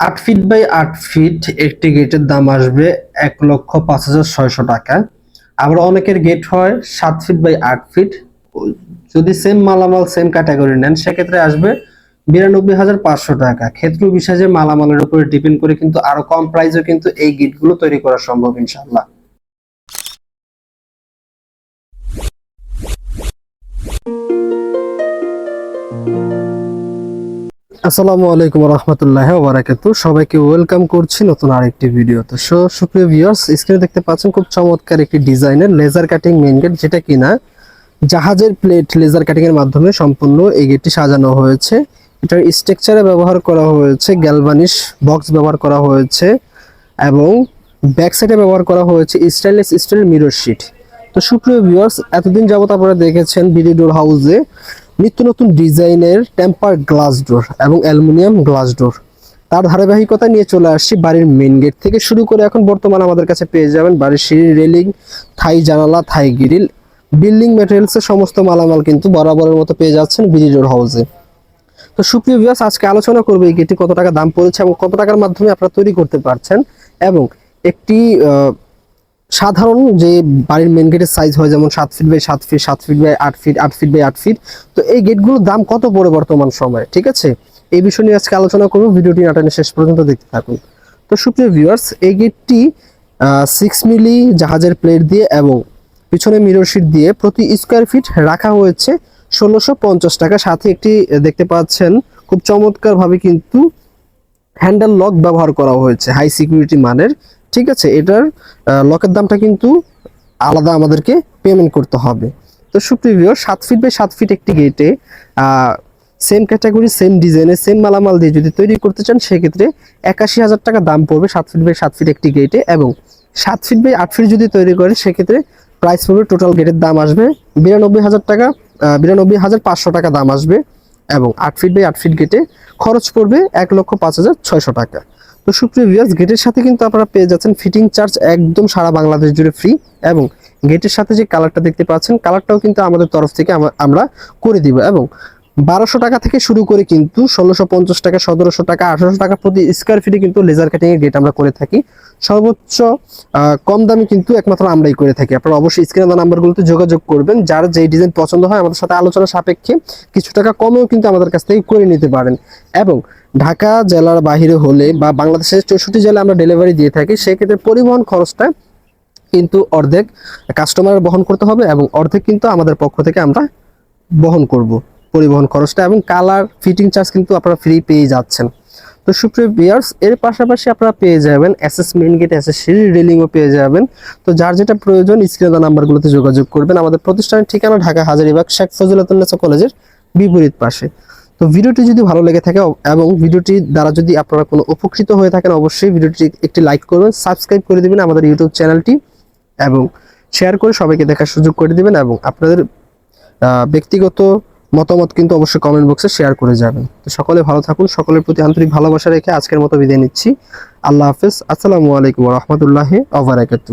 আট feet by আট fit একটি গেটের দাম আসবে এক লক্ষ পাঁচ হাজার ছয়শো টাকা। আবার অনেকের গেট হয় সাত ফিট বাই আট ফিট যদি সেম মালামাল সেম ক্যাটাগরি নেন, সেক্ষেত্রে আসবে বিরানব্বই হাজার পাঁচশো টাকা। ক্ষেত্র বিশেষে মালামালের উপরে ডিপেন্ড করে কিন্তু আরও কম প্রাইসে কিন্তু এই গেটগুলো তৈরি করা সম্ভব ইনশাল্লাহ আসসালামু আলাইকুম রহমতুল্লাহ বারাকাতু সবাইকে ওয়েলকাম করছি নতুন আরেকটি ভিডিও তো সো, সুপ্রিয় ভিউয়ার্স, স্ক্রিনে দেখতে পাচ্ছেন খুব চমৎকার একটি ডিজাইনের লেজার কাটিং মেইন গেট, যেটা কিনা জাহাজের প্লেট লেজার কাটিং এর মাধ্যমে সম্পূর্ণ এই গেটটি সাজানো হয়েছে। এটার স্ট্রাকচারে ব্যবহার করা হয়েছে, গ্যালভানিশ বক্স ব্যবহার করা হয়েছে এবং ব্যাক সাইডে ব্যবহার করা হয়েছে স্টাইনলেস স্টিল মিরর শিট। তো, সুপ্রিয় ভিউয়ার্স, এতদিন যাবত আপনারা দেখেছেন বিডি ডোর হাউসে নিত্য নতুন ডিজাইনের টেম্পার গ্লাস ডোর এবং অ্যালুমিনিয়াম গ্লাস ডোর। তার ধারাবাহিকতা নিয়ে চলে আসছি বাড়ির মেইন গেট থেকে। শুরু করে এখন বর্তমানে আমাদের কাছে পেয়ে যাবেন বাড়ির সিঁড়ি, রেলিং, থাই জানালা, থাই গ্রিল। বিল্ডিং ম্যাটেরিয়ালসের সমস্ত মালামাল কিন্তু বরাবরের মতো পেয়ে যাচ্ছেন বিডি ডোর হাউসে। তো সুপ্রিয় ভিউয়ার্স আজকে আলোচনা করব এই গেটটি কত টাকা দাম পড়েছে এবং কত টাকার মাধ্যমে আপনারা তৈরি করতে পারছেন এবং একটি সাধারণ যে বাড়ির মেন গেটের সাইজ হয়, যেমন সাত ফিট বাই সাত ফিট সাত ফিট বাই আট ফিট আট ফিট বাই আট ফিট তো এই গেটগুলোর দাম কত পড়ে বর্তমান সময়ে, ঠিক আছে? এই বিষয় নিয়ে আজকে আলোচনা করব, ভিডিওটি নাটানে শেষ পর্যন্ত দেখতে থাকুন। তো সুপ্রিয় ভিউয়ার্স এই গেটটি সিক্স মিলি জাহাজের প্লেট দিয়ে এবং পিছনে মিরর শিট দিয়ে প্রতি স্কোয়ার ফিট রাখা হয়েছে ষোলোশো পঞ্চাশ টাকা। সাথে একটি দেখতে পাচ্ছেন, খুব চমৎকার ভাবে কিন্তু হ্যান্ডেল লক ব্যবহার করা হয়েছে হাই সিকিউরিটি মানের। ঠিক আছে? এটার লকের দামটা কিন্তু আলাদা আমাদেরকে পেমেন্ট করতে হবে। তো সুপ্রিভিও সাত ফিট বাই সাত ফিট একটি গেটে সেম ক্যাটাগরি সেম ডিজাইনে সেম মালামাল দিয়ে যদি তৈরি করতে চান, সেক্ষেত্রে একাশি হাজার টাকা দাম পড়বে সাত ফিট বাই সাত ফিট একটি গেটে এবং সাত ফিট বাই আট ফিট যদি তৈরি করেন, সেক্ষেত্রে প্রাইস পড়বে টোটাল গেটের দাম আসবে বিরানব্বই হাজার টাকা বিরানব্বই হাজার পাঁচশো টাকা দাম আসবে। এবং আট ফিট বাই আট ফিট গেটে খরচ পড়বে এক লক্ষ পাঁচ হাজার ছয়শো টাকা। তো সুপ্রিয় ভিউয়ার্স গেটের সাথে কিন্তু আপনারা পেয়ে যাচ্ছেন ফিটিং চার্জ একদম সারা বাংলাদেশ জুড়ে ফ্রি এবং গেটের সাথে যে কালারটা দেখতে পাচ্ছেন কালারটাও কিন্তু আমাদের তরফ থেকে আমরা করে দিব এবং বারোশো টাকা থেকে শুরু করে কিন্তু ষোলোশো পঞ্চাশ টাকা, সতেরোশো টাকা, আঠারোশো টাকা প্রতি স্কোয়ার ফিটে কিন্তু লেজার কাটিং এর গেট আমরা করে থাকি। সর্বোচ্চ কম দামে কিন্তু একমাত্র আমরাই করে থাকি। আপনারা অবশ্যই স্ক্রিনে নাম্বারগুলোতে যোগাযোগ করবেন। যার যেই ডিজাইন পছন্দ হয় আমাদের সাথে আলোচনা সাপেক্ষে কিছু টাকা কমেও কিন্তু আমাদের কাছ থেকে করে নিতে পারেন। এবং ঢাকা জেলার বাইরে হলে বা বাংলাদেশের চৌষট্টি জেলায় আমরা ডেলিভারি দিয়ে থাকি, সেক্ষেত্রে পরিবহন খরচটা কিন্তু অর্ধেক কাস্টমার বহন করতে হবে এবং অর্ধেক কিন্তু আমাদের পক্ষ থেকে আমরা বহন করব। পরিবহন খরচটা এবং কালার ফিটিং চার্জ কিন্তু আপনারা ফ্রি পেয়ে যাচ্ছেন। তো সুপ্রিয় বিয়ার্স এর পাশাপাশি আপনারা পেয়ে যাবেন এসএস মেইন গেট সিঁড়ি রেলিংও পেয়ে যাবেন। তো যার যেটা প্রয়োজন স্ক্রিনে দেওয়া নাম্বারগুলোতে যোগাযোগ করবেন। আমাদের প্রতিষ্ঠানের ঠিকানা ঢাকা হাজারিবাগ, শেখ ফজিলাতুন্নেসা কলেজের বিপরীত পাশে। তো ভিডিওটি যদি ভালো লেগে থাকে এবং ভিডিওটি দ্বারা যদি আপনারা কোনো উপকৃত হয়ে থাকেন, অবশ্যই ভিডিওটি একটি লাইক করবেন সাবস্ক্রাইব করে দিবেন আমাদের ইউটিউব চ্যানেলটি এবং শেয়ার করে সবাইকে দেখার সুযোগ করে দিবেন এবং আপনাদের ব্যক্তিগত মতামত কিন্তু অবশ্যই কমেন্ট বক্সে শেয়ার করে যাবেন। তো সকলে ভালো থাকুন, সকলের প্রতি আন্তরিক ভালোবাসা রেখে আজকের মতো বিদায় নিচ্ছি। আল্লাহ হাফেজ। আসসালামু আলাইকুম রহমতুল্লাহ আবরাকাতু